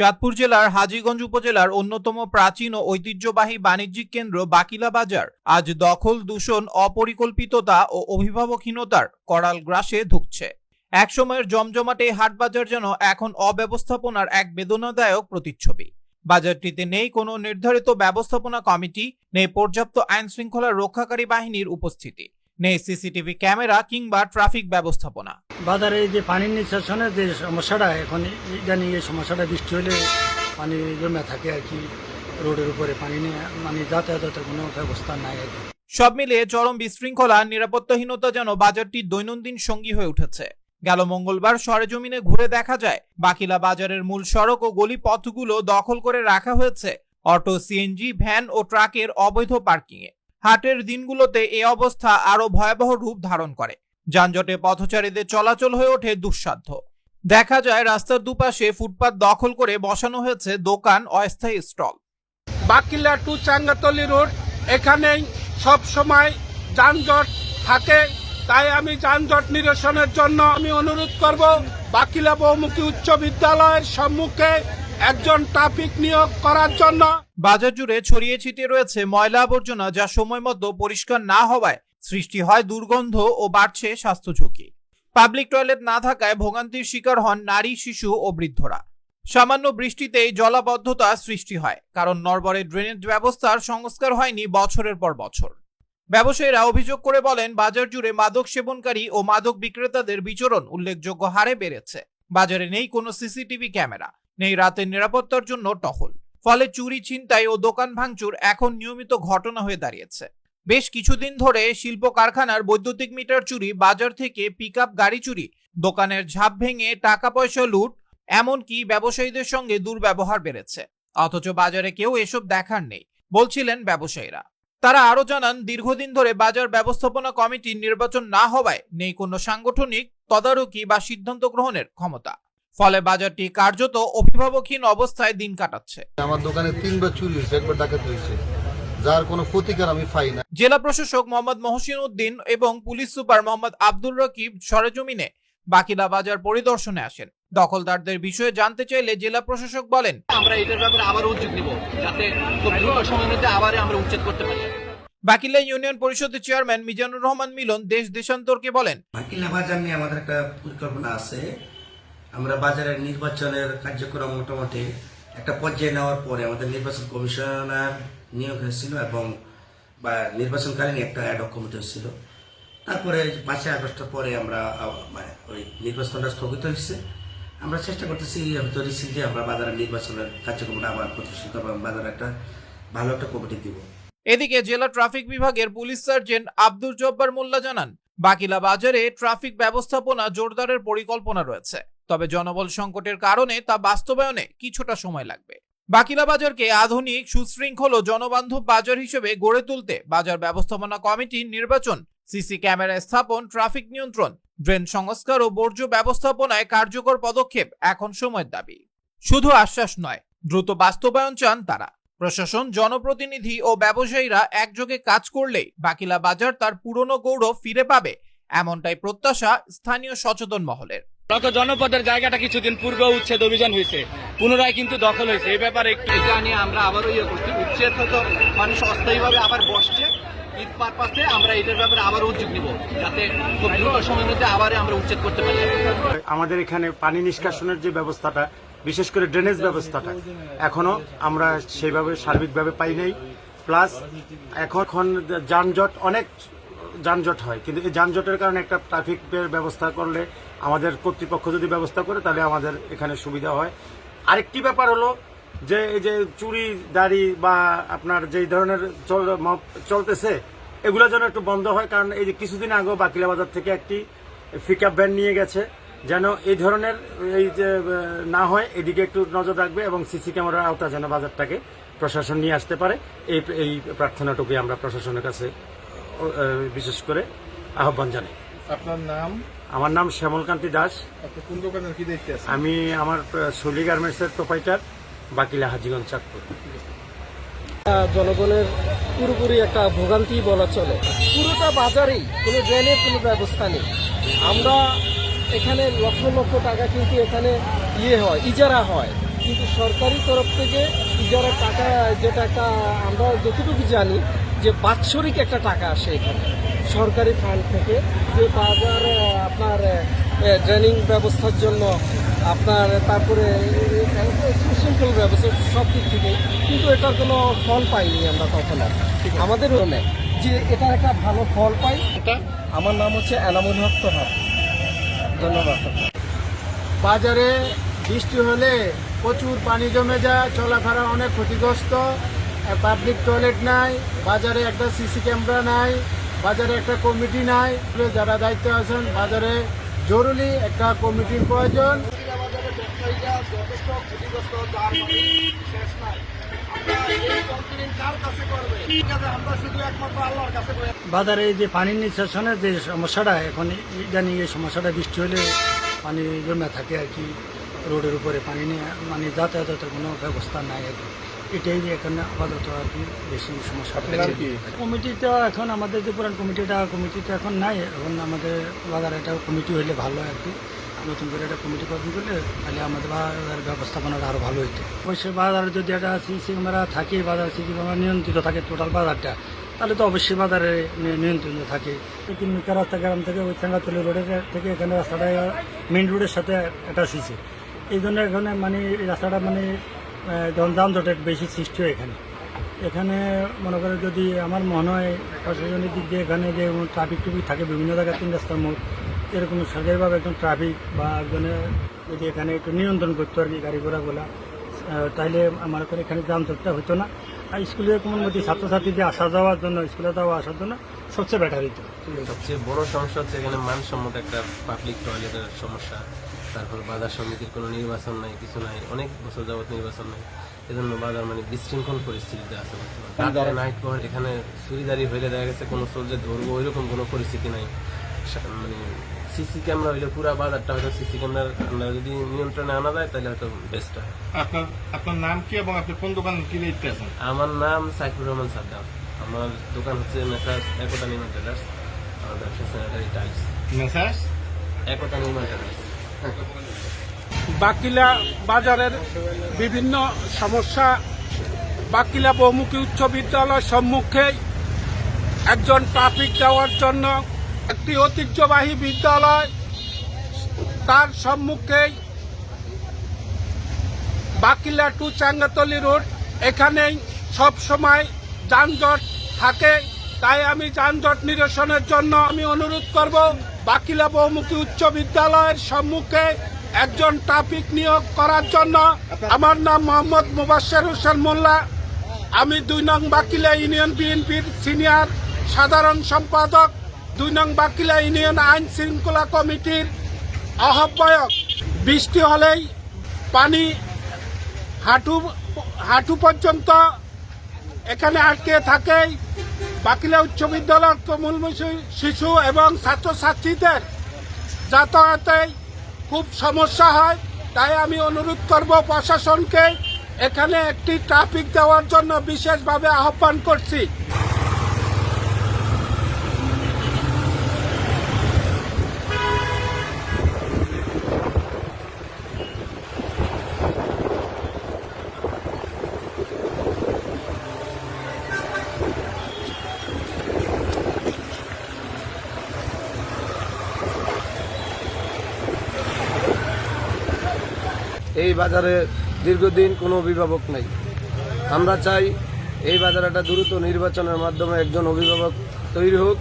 চাঁদপুর জেলার হাজীগঞ্জ উপজেলার অন্যতম প্রাচীন ও ঐতিহ্যবাহী বাণিজ্যিক কেন্দ্র বাকিলা বাজার। আজ দখল, দূষণ, অপরিকল্পিততা ও অভিভাবকহীনতার করাল গ্রাসে ধুঁকছে। একসময়ের জমজমাটে হাট বাজার যেন এখন অব্যবস্থাপনার এক বেদনাদায়ক প্রতিচ্ছবি। বাজারটিতে নেই কোনো নির্ধারিত ব্যবস্থাপনা কমিটি, নেই পর্যাপ্ত আইন শৃঙ্খলা রক্ষাকারী বাহিনীর উপস্থিতি। নেই সিসিটিভি ক্যামেরা কিংবা ট্রাফিক ব্যবস্থাপনা। বাজারে যে পানির নিষ্কাশনের যে সমস্যাটা এখন ইদানিং এই সমস্যাটা বৃষ্টি হলে পানি জমে থাকে আর কি রোডের উপরে পানি নিয়ে মানে যাতায়াতের কোনো ব্যবস্থা নাই আর কি। সব মিলিয়ে চরম বিশৃঙ্খলা নিরাপত্তাহীনতা যেন বাজারটির দৈনন্দিন সঙ্গী হয়ে উঠেছে। গেল মঙ্গলবার সরেজমিনে ঘুরে দেখা যায় বাকিলা বাজারের মূল সড়ক ও গলি পথগুলো দখল করে রাখা হয়েছে। অটো সিএনজি ভ্যান ও ট্রাকের অবৈধ পার্কিংয়ে। হাটের দিনগুলোতে এ অবস্থা আরও ভয়াবহ রূপ ধারণ করে। যানজটে পথচারীদের চলাচল হয়ে ওঠে দুঃসাধ্য। দেখা যায়, রাস্তার দুপাশে ফুটপাত দখল করে বসানো হয়েছে দোকান, অস্থায়ী stall. Bakila to Changatali road, এখানেই সব সময় যানজট থাকে। তাই আমি যানজট নিরসনের জন্য আমি অনুরোধ করব, বাকিলা বহুমুখী উচ্চ বিদ্যালয়ের সম্মুখে একজন ট্রাফিক নিয়োগ করার জন্য বাজার জুড়ে ছড়িয়ে ছিটিয়ে রয়েছে ময়লা আবর্জনা যা সময় মতো পরিষ্কার না হওয়ায় সৃষ্টি হয় দুর্গন্ধ ও বাড়ছে স্বাস্থ্য ঝুঁকি। পাবলিক টয়লেট না থাকায় ভোগান্তির শিকার হন নারী, শিশু ও বৃদ্ধরা। সামান্য বৃষ্টিতেই জলাবদ্ধতা সৃষ্টি হয়, কারণ নরবরের ড্রেনেজ ব্যবস্থার সংস্কার হয়নি বছরের পর বছর। ব্যবসায়ীরা অভিযোগ করে বলেন, বাজার জুড়ে মাদক সেবনকারী ও মাদক বিক্রেতাদের বিচরণ উল্লেখযোগ্য হারে বেড়েছে। বাজারে নেই কোনো সিসিটিভি ক্যামেরা, নেই রাতের নিরাপত্তার জন্য টহল। ফলে চুরি, ছিনতাই ও দোকান ভাঙচুর এখন নিয়মিত ঘটনা হয়ে দাঁড়িয়েছে। বেশ কিছুদিন ধরে শিল্প কারখানার বৈদ্যুতিক মিটার চুরি, বাজার থেকে পিকআপ গাড়ি চুরি, দোকানের ঝাঁপ ভেঙে টাকা পয়সা লুট, এমনকি ব্যবসায়ীদের সঙ্গে দুর্ব্যবহার বেড়েছে। অথচ বাজারে কেউ এসব দেখার নেই, বলছিলেন ব্যবসায়ীরা। তারা আরও জানান, দীর্ঘদিন ধরে বাজার ব্যবস্থাপনা কমিটির নির্বাচন না হওয়ায় নেই কোনো সাংগঠনিক তদারকি বা সিদ্ধান্ত গ্রহণের ক্ষমতা। ফলে বাজারটি কার্যত অভিভাবকহীন অবস্থায় দিন কাটাচ্ছে। আমার দোকানে তিনবার চুরি হয়েছে একবার ডাকাত হয়েছে। যার কোনো প্রতিকার আমি পাই না। জেলা প্রশাসক মোহাম্মদ মহসিন উদ্দিন এবং পুলিশ সুপার মোহাম্মদ আব্দুল রকিব সরেজমিনে বাকিলা বাজার পরিদর্শনে আসেন। দখলদারদের বিষয়ে জানতে চাইলে জেলা প্রশাসক বলেন আমরা এটার ব্যাপারে আবার উদ্যোগ নিব যাতে খুব দ্রুত সময়ের মধ্যে আবার আমরা উচ্ছেদ করতে পারি। বাকিলা ইউনিয়ন পরিষদের চেয়ারম্যান মিজানুর রহমান মিলন দেশ দেশান্তরকে বলেন বাকিলা বাজার নিয়ে আমাদের একটা পরিকল্পনা আছে। আমরা বাজারের নির্বাচনের কার্যক্রম মোটামুটি একটা পর্যায়ে নেওয়ার পরে আমাদের নির্বাচন কমিশনার নিয়োগ হয়েছিল এবং বা নির্বাচনকালীন একটা অ্যাডক কমিটি হয়েছিল তারপরে পাঁচই আগস্টের পরে আমরা মানে ওই নির্বাচনটা স্থগিত হয়েছে। আমরা চেষ্টা করতেছি হয়তো রিসেন্টলি আমরা বাজারের নির্বাচনের কার্যক্রমটা আবার প্রতিষ্ঠিত করব বাজারে একটা ভালো একটা কমিটি দিব। এদিকে জেলা ট্রাফিক বিভাগের পুলিশ সার্জেন্ট আব্দুল জব্বার মোল্লা জানান, বাকিলা বাজারে ট্রাফিক ব্যবস্থাপনা জোরদারের পরিকল্পনা রয়েছে। তবে জনবল সংকটের কারণে তা বাস্তবায়নে কিছুটা সময় লাগবে। বাকিলা বাজারকে আধুনিক, সুশৃঙ্খল ও জনবান্ধব বাজার হিসেবে গড়ে তুলতে বাজার ব্যবস্থাপনা কমিটির নির্বাচন, সিসি ক্যামেরা স্থাপন, ট্রাফিক নিয়ন্ত্রণ, ড্রেন সংস্কার ও বর্জ্য ব্যবস্থাপনায় কার্যকর পদক্ষেপ এখন সময়ের দাবি। শুধু আশ্বাস নয়, দ্রুত বাস্তবায়ন চান তারা। প্রশাসন, জনপ্রতিনিধি ও ব্যবসায়ীরা একযোগে কাজ করলেই বাকিলা বাজার তার পুরনো গৌরব ফিরে পাবে, এমনটাই প্রত্যাশা স্থানীয় সচেতন মহলের। নত জনপদের জায়গাটা কিছুদিন পূর্বে উচ্ছেদ অভিযান হয়েছে। পুনরায় কিন্তু দখল হয়েছে। এই ব্যাপারে একটু এটা নিয়ে আমরা আবারও ইয়ে করছি উচ্ছেদ হয়তো মানুষ অস্থায়ীভাবে আবার বসছে। ঈদ পারপাসে আমরা এটার ব্যাপারে আবার উদ্যোগ নিব যাতে খুব দ্রুত সময়ের মধ্যে আবার আমরা উচ্ছেদ করতে পারি। আমাদের এখানে পানি নিষ্কাশনের যে ব্যবস্থাটা বিশেষ করে ড্রেনেজ ব্যবস্থাটা এখনও আমরা সেইভাবে সার্বিকভাবে পাই নাই। প্লাস এখন এখন যানজট অনেক যানজট হয় কিন্তু এই যানজটের কারণে একটা ট্রাফিকের ব্যবস্থা করলে আমাদের কর্তৃপক্ষ যদি ব্যবস্থা করে, তাহলে আমাদের এখানে সুবিধা হয়। আরেকটি ব্যাপার হলো যে, এই যে চুরি, দাড়ি বা আপনার যেই ধরনের চলতেছে, এগুলো যেন একটু বন্ধ হয়। কারণ এই যে কিছুদিন আগেও বাকিলা বাজার থেকে একটি পিকআপ ভ্যান নিয়ে গেছে, যেন এই ধরনের, এই যে না হয়, এদিকে একটু নজর রাখবে এবং সিসি ক্যামেরার আওতা যেন বাজারটাকে প্রশাসন নিয়ে আসতে পারে। এই এই প্রার্থনাটুকুই আমরা প্রশাসনের কাছে বিশেষ করে আহ্বান জানাই। আপনার নাম? আমার নাম শ্যামলকান্তি দাস। আপনি কোন কি দেখতে আমি আমার সলি গার্মেন্টসের প্রোপাইটার বাকিলা হাজিগঞ্জ চাঁদপুর। জনগণের পুরোপুরি একটা ভোগান্তি বলা চলে। পুরোটা বাজারেই কোনো ড্রেনের কোনো ব্যবস্থা নেই। আমরা এখানে লক্ষ লক্ষ টাকা কিন্তু এখানে ইয়ে হয় ইজারা হয়। কিন্তু সরকারি তরফ থেকে ইজারা টাকা যেটা একটা আমরা যতটুকু জানি যে বাৎসরিক একটা টাকা আসে এখানে। সরকারি ফান্ড থেকে যে বাজার আপনার ড্রেনিং ব্যবস্থার জন্য আপনার তারপরে সুশৃঙ্খল ব্যবস্থা সব দিক থেকে কিন্তু এটার কোনো ফল পাইনি আমরা কখনো। আমাদের হলে যে এটা একটা ভালো ফল পাই এটা? আমার নাম হচ্ছে এনামুল হক তোহার। ধন্যবাদ। বাজারে বৃষ্টি হলে প্রচুর পানি জমে যায় চলাফেরা অনেক ক্ষতিগ্রস্ত। পাবলিক টয়লেট নাই, বাজারে একটা সিসি ক্যামেরা নাই, বাজারে একটা কমিটি নাই যারা দায়িত্ব আছেন, বাজারে জরুরি একটা কমিটির প্রয়োজন। বাজারে যে পানি নিষ্কাশনের যে সমস্যাটা, এখন জানি এই সমস্যাটা বৃষ্টি হলে পানি জমে থাকে আর কি, রোডের উপরে পানি নিয়ে মানে যাতায়াতের কোনো ব্যবস্থা নাই আর কি। এটাই যে এখানে আপাতত আর কি বেশি সমস্যা কমিটিটা এখন আমাদের যে পুরান কমিটিটা কমিটিটা এখন নাই। এখন আমাদের বাজারে একটা কমিটি হইলে ভালো আর কি। নতুন করে একটা কমিটি গঠন করলে তাহলে আমাদের বাজার ব্যবস্থাপনাটা আরও ভালো হইতো। অবশ্যই বাজারে যদি একটা সিসি ক্যামেরা থাকে বাজার সিসি ক্যামেরা নিয়ন্ত্রিত থাকে টোটাল বাজারটা তাহলে তো অবশ্যই বাজারে নি- নিয়ন্ত্রণ থাকে। তিন মিটার রাস্তা গ্রাম থেকে ওই চাঙ্গাতলি রোডের থেকে এখানে রাস্তাটা মেন রোডের সাথে অ্যাটাচ হয়েছে এই জন্য এখানে মানে এই রাস্তাটা মানে যানজটের বেশি সৃষ্টি হয় এখানে। এখানে মনে করে যদি আমার মনে হয় প্রশাসনের দিক দিয়ে এখানে যে ট্রাফিক টুফিক থাকে, বিভিন্ন জায়গায় তিন রাস্তার মোড়, এরকম সরকারিভাবে একজন ট্রাফিক বা একজনে যদি এখানে একটু নিয়ন্ত্রণ করতো আর কি গাড়ি ঘোড়াগুলা তাহলে আমার করে এখানে যানজটটা হতো না। আর স্কুলে কোমলমতি ছাত্রছাত্রীদের আসা যাওয়ার জন্য, স্কুলে যাওয়া আসার জন্য সবচেয়ে বেটার হইতো। সবচেয়ে বড় সমস্যা হচ্ছে এখানে মানসম্মত একটা পাবলিক টয়লেটের সমস্যা। তারপর বাজার সমিতির কোনো নির্বাচন নাই কিছু নাই অনেক বছর যাবত নির্বাচন নাই। এজন্য বাজার মানে বিশৃঙ্খল পরিস্থিতিতে আছে বর্তমানে। নাইট পর এখানে চুরিদারি হইলে দেখা গেছে কোনো চোরজে ধরবো ওইরকম কোনো পরিস্থিতি নাই। মানে সিসি ক্যামেরা হইলে পুরো বাজারটা হয়তো সিসি ক্যামেরার আমরা যদি নিয়ন্ত্রণে আনা যায় তাহলে হয়তো বেস্ট হয়। আপনার আপনার নাম কি এবং আপনি কোন দোকান কি দেখতে আছেন? আমার নাম সাইফুর রহমান সাদ্দাম। আমার দোকান হচ্ছে মেসার্স একতা নির্মাণ ট্রেডার্স। আমার ব্যবসা স্যানিটারি টাইলস মেসাজ একতা নির্মাণ ট্রেডার্স। বাকিলা বাজারের বিভিন্ন সমস্যা। বাকিলা বহুমুখী উচ্চ বিদ্যালয় সম্মুখে একজন ট্রাফিক দেওয়ার জন্য একটি ঐতিহ্যবাহী বিদ্যালয়। তার সম্মুখেই বাকিলা টু চাঙ্গাতলি রোড। এখানেই সব সময় যানজট থাকে। তাই আমি যানজট নিরসনের জন্য আমি অনুরোধ করব বাকিলা বহুমুখী উচ্চ বিদ্যালয়ের সম্মুখে একজন ট্রাফিক নিয়োগ করার জন্য। আমার নাম মোহাম্মদ মুবাসের হোসেন মোল্লা। আমি দুই নং বাকিলা ইউনিয়ন বিএনপির সিনিয়র সাধারণ সম্পাদক। দুই নং বাকিলা ইউনিয়ন আইন শৃঙ্খলা কমিটির আহ্বায়ক। বৃষ্টি হলেই পানি হাঁটু হাঁটু পর্যন্ত এখানে আটকে থাকে বাকিলা উচ্চ বিদ্যালয়ের কমল শিশু এবং ছাত্রছাত্রীদের যাতায়াতে খুব সমস্যা হয়। তাই আমি অনুরোধ করব প্রশাসনকে এখানে একটি ট্রাফিক দেওয়ার জন্য বিশেষভাবে আহ্বান করছি। বাজারে দীর্ঘদিন কোনো অভিভাবক নেই। আমরা চাই এই বাজার একটা দ্রুত নির্বাচনের মাধ্যমে একজন অভিভাবক তৈরি হোক।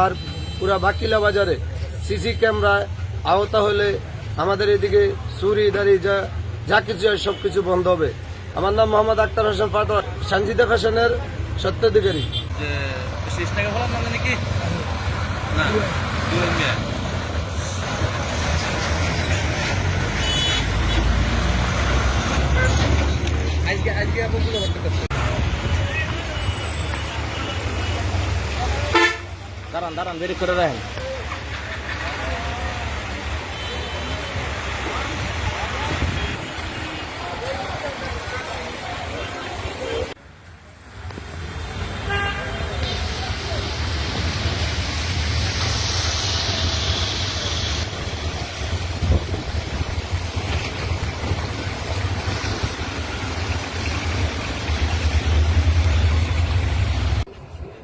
আর পুরা বাকিলা বাজারে সিসি ক্যামেরায় আওতা হলে আমাদের এদিকে চুরি, দাড়ি, যা যা কিছু হয় সব কিছু বন্ধ হবে। আমার নাম মোহাম্মদ আক্তার হোসেন ফাতোয়া সঞ্জিতা ফ্যাশনের সত্যাধিকারী। দাঁড়ান দাঁড়ান দেরি করে রাখেন।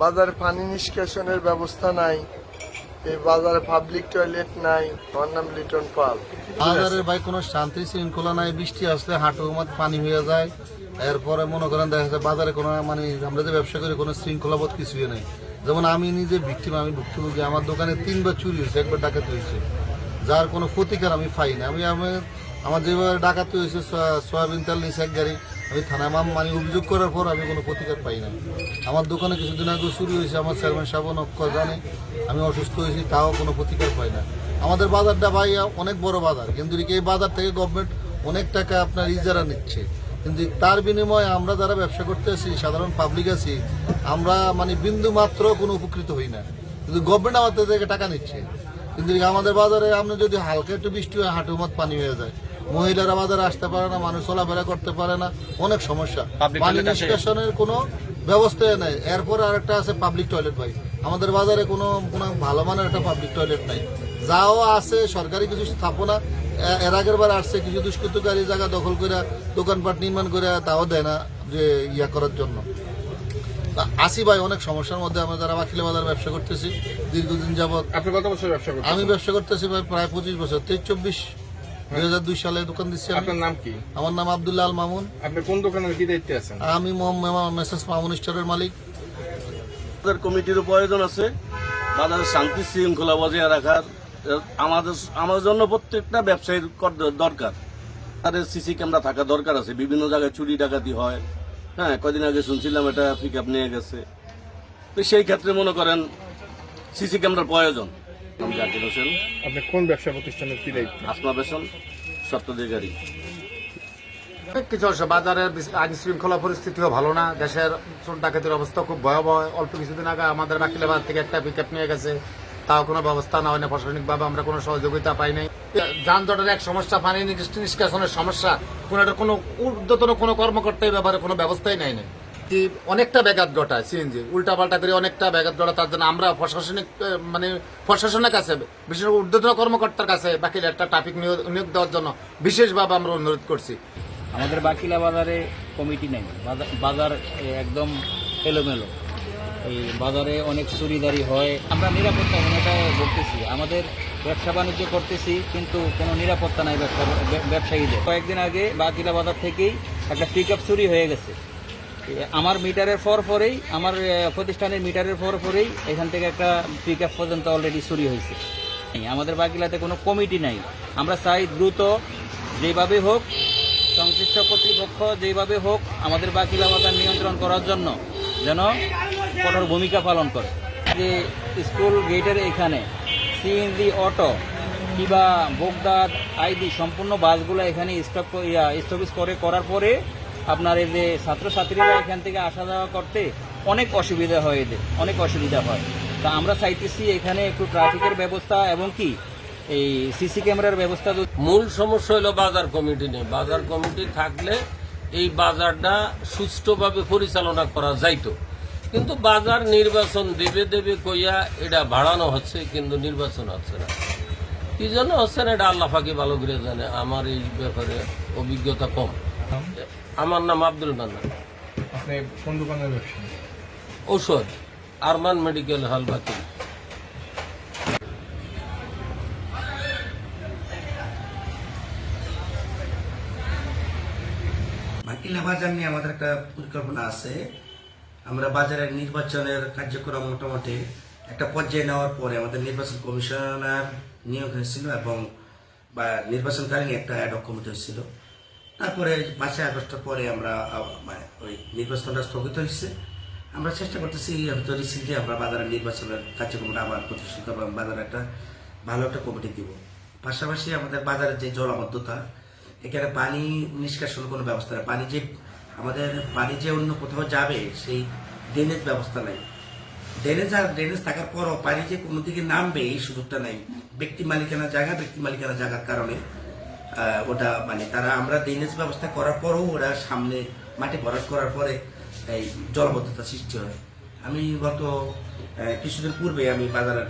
বাজারে পানি নিষ্কাশনের ব্যবস্থা নাই, এই বাজারে পাবলিক টয়লেট নাই, আমার নাম লিটন পাল। বাজারের ভাই কোনো শান্তি শৃঙ্খলা নাই, বৃষ্টি আসলে হাঁটু মত পানি হয়ে যায়। এরপরে মনে করেন দেখা যায় বাজারে কোনো মানে আমরা যে ব্যবসা করি, কোনো শৃঙ্খলাবোধ কিছুই নেই। যেমন আমি নিজে ভিক্টিম আমি ভুক্তভোগী, আমার দোকানে তিনবার চুরি হয়েছে, একবার ডাকাতি হয়েছে। যার কোনো প্রতিকার আমি পাই না। আমি আমি, আমার যেভাবে ডাকাতি হয়েছে, সয়া- সয়াবিন তেল নিয়েছে এক গাড়ি আমি থানায় মাম মানে অভিযোগ করার পর আমি কোনো প্রতিকার পাই না। আমার দোকানে কিছুদিন আগে চুরি হয়েছে, আমার চেয়ারম্যান সাহেব নক্ষ জানে, আমি অসুস্থ হয়েছি, তাও কোনো প্রতিকার পাই না। আমাদের বাজারটা ভাই, অনেক বড় বাজার, কিন্তু এই বাজার থেকে গভর্নমেন্ট অনেক টাকা আপনার ইজারা নিচ্ছে। কিন্তু তার বিনিময়ে আমরা যারা ব্যবসা করতে আছি, সাধারণ পাবলিক আছি, আমরা মানে বিন্দু মাত্র কোনো উপকৃত হই না। কিন্তু গভর্নমেন্ট আমাদের থেকে টাকা নিচ্ছে। কিন্তু আমাদের বাজারে আপনি যদি হালকা একটু বৃষ্টি হয় হাঁটু মত পানি হয়ে যায়। মহিলারা বাজারে আসতে পারে না মানুষ চলাফেরা করতে পারে না অনেক সমস্যা। পানি নিষ্কাশনের কোনো ব্যবস্থা নেই। এরপর আরেকটা আছে পাবলিক টয়লেট ভাই। আমাদের বাজারে কোনো কোনো ভালো মানের একটা পাবলিক টয়লেট নাই। যাও আছে সরকারি কিছু স্থাপনা এর আগের বার আসছে কিছু দুষ্কৃতকারী জায়গা দখল করে দোকানপাট নির্মাণ করে তাও দেয় না যে ইয়া করার জন্য। আসি ভাই অনেক সমস্যার মধ্যে আমরা যারা বাকিলে বাজার ব্যবসা করতেছি দীর্ঘদিন যাবত আপনি কত বছর ব্যবসা করছেন আমি ব্যবসা করতেছি ভাই প্রায় পঁচিশ বছর তেইশ চব্বিশ দুই হাজার দুই সালে দোকান দিচ্ছি আপনার নাম কি? আমার নাম আবদুল্লাহ আল মামুন। আপনি কোন দোকানের কি দায়িত্বে আছেন? আমি মেসেস মামুন স্টোরের মালিক। আমাদের কমিটিরও প্রয়োজন আছে। বাজারের শান্তি শৃঙ্খলা বজায় রাখার আমাদের আমার জন্য প্রত্যেকটা ব্যবসায়ীর দরকার। তাদের সিসি ক্যামেরা থাকা দরকার আছে। বিভিন্ন জায়গায় চুরি ডাকাতি হয়। হ্যাঁ কদিন আগে শুনছিলাম এটা পিক আপ নিয়ে গেছে। তো সেই ক্ষেত্রে মনে করেন সিসি ক্যামেরার প্রয়োজন। নাম জাকির হোসেন। আপনি কোন ব্যবসা প্রতিষ্ঠানের কি দায়িত্ব? আসমা বেসন সপ্তদিগারী অনেক কিছু বাজারের আইন শৃঙ্খলা পরিস্থিতিও ভালো না। দেশের চোর ডাকাতির অবস্থা খুব ভয়াবহ। অল্প কিছুদিন আগে আমাদের বাকিলাবাদ থেকে একটা পিক নিয়ে গেছে। তাও কোনো ব্যবস্থা না হয় না প্রশাসনিকভাবে আমরা কোনো সহযোগিতা পাই নাই। যানজটের এক সমস্যা পানি নিষ্কাশ- নিষ্কাশনের সমস্যা কোনো একটা কোনো ঊর্ধ্বতন কোনো কর্মকর্তা এই ব্যাপারে কোনো ব্যবস্থাই নাই নাই। কি অনেকটা ব্যাঘাত ঘটায় সিএনজি উল্টা পাল্টা করে অনেকটা ব্যাঘাত ঘটা তার জন্য আমরা প্রশাসনিক মানে প্রশাসনের কাছে, বিশেষ করে ঊর্ধ্বতন কর্মকর্তার কাছে বাকি একটা ট্রাফিক নিয়োগ দেওয়ার জন্য বিশেষভাবে আমরা অনুরোধ করছি। আমাদের বাকিলা বাজারে কমিটি নেই। বাজার- একদম এলোমেলো। এই বাজারে অনেক চুরিদারি হয়। আমরা নিরাপত্তা হীনতায় ভুগতেছি আমাদের ব্যবসা বাণিজ্য করতেছি, কিন্তু কোনো নিরাপত্তা নাই ব্যবসা ব্যবসায়ীদের। কয়েকদিন আগে বাকিলা বাজার থেকেই একটা পিক চুরি হয়ে গেছে। আমার মিটারের পর পরেই, আমার প্রতিষ্ঠানের মিটারের পর পরেই এখান থেকে একটা পিক পর্যন্ত অলরেডি চুরি হয়েছে। আমাদের বাকিলাতে কোনো কমিটি নাই। আমরা চাই দ্রুত যেভাবে হোক, সংশ্লিষ্ট কর্তৃপক্ষ যেভাবে হোক আমাদের বাকিলা বাজার নিয়ন্ত্রণ করার জন্য যেন কঠোর ভূমিকা পালন করে। যে স্কুল গেটের এখানে সিএনজি, অটো কিংবা বোগদাদ আইডি সম্পূর্ণ বাসগুলো এখানে স্টপ স্টপিস করে, করার পরে আপনার এই যে ছাত্রছাত্রীরা এখান থেকে আসা যাওয়া করতে অনেক অসুবিধা হয় এদের, অনেক অসুবিধা হয়। তা আমরা চাইতেছি এখানে একটু ট্রাফিকের ব্যবস্থা এবং কি, এই সিসি ক্যামেরার ব্যবস্থা মূল সমস্যা হলো বাজার কমিটি নেই বাজার কমিটি থাকলে এই বাজারটা সুষ্ঠুভাবে পরিচালনা করা যাইতো। কিন্তু বাজার নির্বাচন দেবে দেবে কইয়া এটা বাড়ানো হচ্ছে, কিন্তু নির্বাচন হচ্ছে না। কি জন্য হচ্ছে না এটা আল্লাহ ফাঁকি ভালো করে জানে। আমার এই ব্যাপারে অভিজ্ঞতা কম। আমার নাম আব্দুল মান্নান আপনি কোন দোকানের ব্যবসা ঔষধ আরমান মেডিকেল হল বাতিল বাকিলা বাজার নিয়ে আমাদের একটা পরিকল্পনা আছে। আমরা বাজারের নির্বাচনের কার্যক্রম মোটামুটি একটা পর্যায়ে নেওয়ার পরে আমাদের নির্বাচন কমিশনার নিয়োগ হয়েছিল এবং বা নির্বাচনকালীন একটা অ্যাডক কমিটি হয়েছিল। তারপরে পাঁচই আগস্টের পরে আমরা মানে ওই নির্বাচনটা স্থগিত হয়েছে। আমরা চেষ্টা করতেছি হয়তো রিসেন্টলি আমরা বাজারের নির্বাচনের কার্যক্রমটা আবার প্রতিষ্ঠিত করব বাজারে একটা ভালো একটা কমিটি দিব। পাশাপাশি আমাদের বাজারের যে জলাবদ্ধতা, এখানে পানি নিষ্কাশন কোনো ব্যবস্থা নেই। পানি যে, আমাদের পানি যে অন্য কোথাও যাবে, সেই ড্রেনেজ ব্যবস্থা নেই। ড্রেনেজ আর ড্রেনেজ থাকার পরও পানি যে কোনো দিকে নামবে, এই সুযোগটা নেই। ব্যক্তি মালিকানা জায়গা, ব্যক্তি মালিকানা জায়গার কারণে। ওটা মানে তারা আমরা ড্রেনেজ ব্যবস্থা করার পরও ওরা সামনে মাটি ভরাট করার পরে এই জলবদ্ধতা সৃষ্টি হয়। আমি গত কিছুদিন পূর্বে আমি বাজারের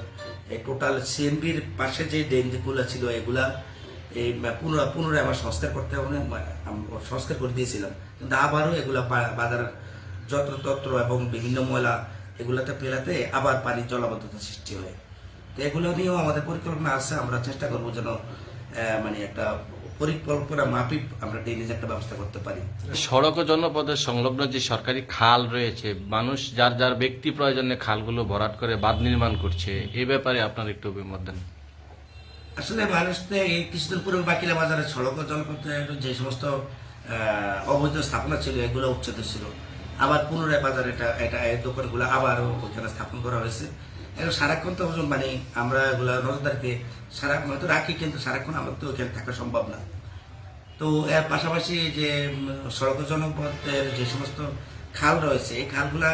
টোটাল সিএনবির পাশে যে ড্রেনগুলো ছিল, এগুলা এই পুনরায় পুনরায় আমার সংস্কার করতে হবে সংস্কার করে দিয়েছিলাম। কিন্তু আবারও এগুলা বা- বাজারের যত্রতত্র এবং বিভিন্ন ময়লা এগুলোতে পেলাতে আবার পানির জলাবদ্ধতা সৃষ্টি হয়। তো এগুলো নিয়েও আমাদের পরিকল্পনা আছে, আমরা চেষ্টা করব যেন মানে একটা পরিকল্পনা মাফিক আমরা ড্রেনেজ একটা ব্যবস্থা করতে পারি। সড়ক ও জনপদের সংলগ্ন যে সরকারি খাল রয়েছে মানুষ যার যার ব্যক্তি প্রয়োজনে খালগুলো ভরাট করে বাঁধ নির্মাণ করছে এই ব্যাপারে আপনার একটু অভিমত দেন। আসলে মানুষ তো এই কিছুদিন পূর্বে বাকিলা বাজারে সড়ক ও জনপথের যে সমস্ত অবৈধ স্থাপনা ছিল এগুলো উচ্ছেদ ছিল আবার পুনরায় বাজারে এটা এটা দোকানগুলো আবার ওখানে স্থাপন করা হয়েছে। এখন সারাক্ষণ তো হজম মানে আমরা এগুলো নজরদারিতে সারা হয়তো রাখি, কিন্তু সারাক্ষণ আমার তো ওখানে থাকা সম্ভব না। তো এর পাশাপাশি যে সড়ক জনপথের যে সমস্ত খাল রয়েছে, এই খালগুলা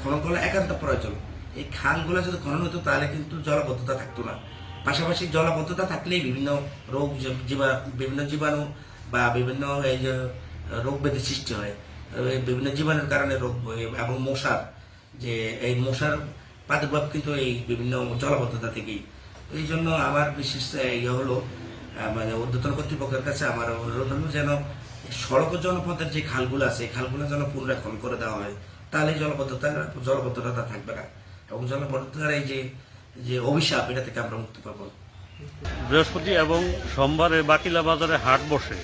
খনন করা একান্ত প্রয়োজন। এই খালগুলো যদি খনন হতো, তাহলে কিন্তু জলবদ্ধতা থাকতো না। পাশাপাশি জলবদ্ধতা থাকলেই বিভিন্ন রোগ জীবা বিভিন্ন জীবাণু বা বিভিন্ন এই যে, রোগ ব্যাধি সৃষ্টি হয়। বিভিন্ন জীবাণুর কারণে রোগ, এবং মশার, যে এই মশার প্রাদুর্ভাব কিন্তু এই বিভিন্ন জলবদ্ধতা থেকেই। এই জন্য আমার বিশেষ ইয়ে হলো মানে ঊর্ধ্বতন কর্তৃপক্ষের কাছে আমার অনুরোধ হলো যেন সড়ক জনপথের যে খালগুলো আছে খালগুলো যেন খনন করে দেওয়া হয়, তাহলে জলবদ্ধতা জলবদ্ধতা থাকবে না। এবং জলবদ্ধতার এই যে যে অভিশাপ, এটা থেকে আমরা মুক্তি পাবো। বৃহস্পতি এবং সোমবারে বাকিলা বাজারে হাট বসে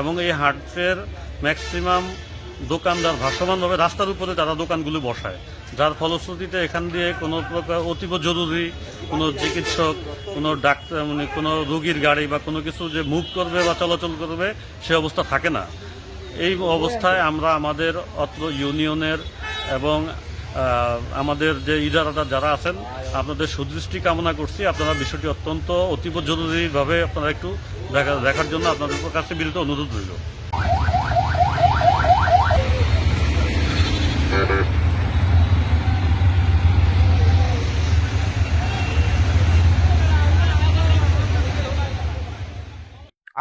এবং এই হাটের ম্যাক্সিমাম দোকানদার ভাসমানভাবে রাস্তার উপরে তারা দোকানগুলো বসায়। যার ফলশ্রুতিতে এখান দিয়ে কোনো প্রকার অতীব জরুরি কোনো চিকিৎসক, কোনো ডাক্তার মানে কোনো রোগীর গাড়ি বা কোনো কিছু যে মুভ করবে বা চলাচল করবে, সে অবস্থা থাকে না। এই অবস্থায় আমরা আমাদের অত্র ইউনিয়নের এবং আমাদের যে ইজারাদার যারা আছেন, আপনাদের সুদৃষ্টি কামনা করছি। আপনারা বিষয়টি অত্যন্ত অতীব জরুরিভাবে আপনারা একটু দেখা দেখার জন্য আপনাদের কাছে বিরত অনুরোধ রইল।